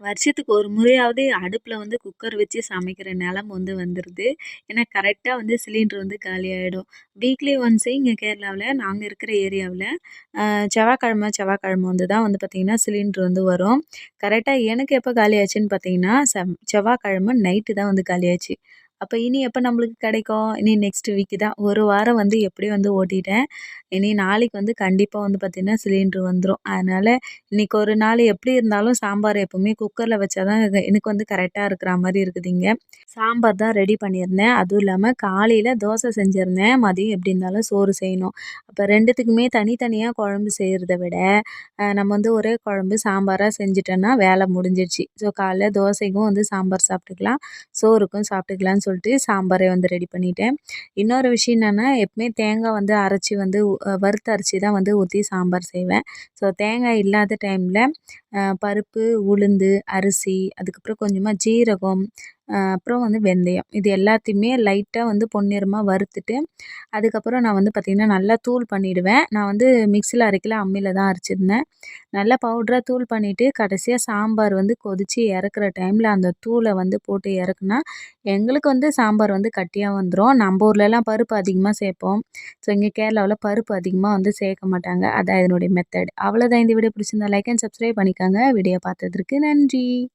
வருஷத்துக்கு ஒரு முறையாவது அடுப்பில் வந்து குக்கர் வச்சு சமைக்கிற நிலம வந்து வந்துடுது ஏன்னா கரெக்டாக வந்து சிலிண்டர் வந்து காலியாகிடும் வீக்லி ஒன்ஸே இங்கே கேரளாவில் நாங்கள் இருக்கிற ஏரியாவில் செவ்வாய்க்கிழமை செவ்வாய்க்கிழமை வந்து தான் வந்து பார்த்திங்கன்னா சிலிண்டர் வந்து வரும். கரெக்டாக எனக்கு எப்போ காலியாச்சுன்னு பார்த்தீங்கன்னா செவ் செவ்வாய்க்கிழம நைட்டு தான் வந்து காலியாச்சு அப்போ இனி எப்போ நம்மளுக்கு கிடைக்கும்? இனி நெக்ஸ்ட் வீக்கு தான். ஒரு வாரம் வந்து எப்படியும் வந்து ஓட்டிட்டேன்? இனி நாளைக்கு வந்து கண்டிப்பாக வந்து பார்த்திங்கன்னா சிலிண்ட்ரு வந்துடும் அதனால் இன்றைக்கி ஒரு நாள் எப்படி இருந்தாலும் சாம்பார் எப்போவுமே குக்கரில் வச்சா தான் எனக்கு வந்து கரெக்டாக இருக்கிற மாதிரி இருக்குதுங்க சாம்பார் தான் ரெடி பண்ணியிருந்தேன். அதுவும் இல்லாமல் காலையில் தோசை செஞ்சுருந்தேன். மதியம் எப்படி இருந்தாலும் சோறு செய்யணும். அப்போ ரெண்டுத்துக்குமே தனித்தனியாக குழம்பு செய்கிறத விட நம்ம வந்து ஒரே குழம்பு சாம்பாராக செஞ்சுட்டோன்னா வேலை முடிஞ்சிடுச்சு. ஸோ காலைல தோசைக்கும் வந்து சாம்பார் சாப்பிட்டுக்கலாம். சோறுக்கும் சாப்பிட்டுக்கலான்னு சொல்லிட்டு சாம்பாரை வந்து ரெடி பண்ணிட்டேன். இன்னொரு விஷயம் என்னென்னா எப்பவுமே தேங்காய் வந்து அரைச்சி வந்து வறுத்து அரைச்சி தான் வந்து ஊற்றி சாம்பார் செய்வேன். ஸோ தேங்காய் இல்லாத டைமில் பருப்பு உளுந்து அரிசி அதுக்கப்புறம் கொஞ்சமாக ஜீரகம் அப்புறம் வந்து வெந்தயம். இது எல்லாத்தையுமே லைட்டாக வந்து பொன்னிறமாக வறுத்துட்டு அதுக்கப்புறம் நான் வந்து பார்த்திங்கன்னா நல்லா தூள் பண்ணிவிடுவேன் நான் வந்து மிக்சியில் அரைக்கல அம்மியில் தான் அரைச்சிருந்தேன். நல்லா பவுட்ராக தூள் பண்ணிவிட்டு கடைசியாக சாம்பார் வந்து கொதித்து இறக்குற டைமில் அந்த தூளை வந்து போட்டு இறக்குனா எங்களுக்கு வந்து சாம்பார் வந்து கட்டியாக வந்துடும் நம்ம ஊர்லலாம் பருப்பு அதிகமாக சேர்ப்போம் ஸோ இங்கே கேரளாவில் பருப்பு அதிகமாக வந்து சேர்க்க மாட்டாங்க. அதான் இதனுடைய மெத்தட் அவ்வளோதான் இந்த வீடியோ பிடிச்சிருந்தா லைக் அண்ட் சப்ஸ்கிரைப் பண்ணிக்கோங்க. வீடியோ பார்த்ததுக்கு நன்றி.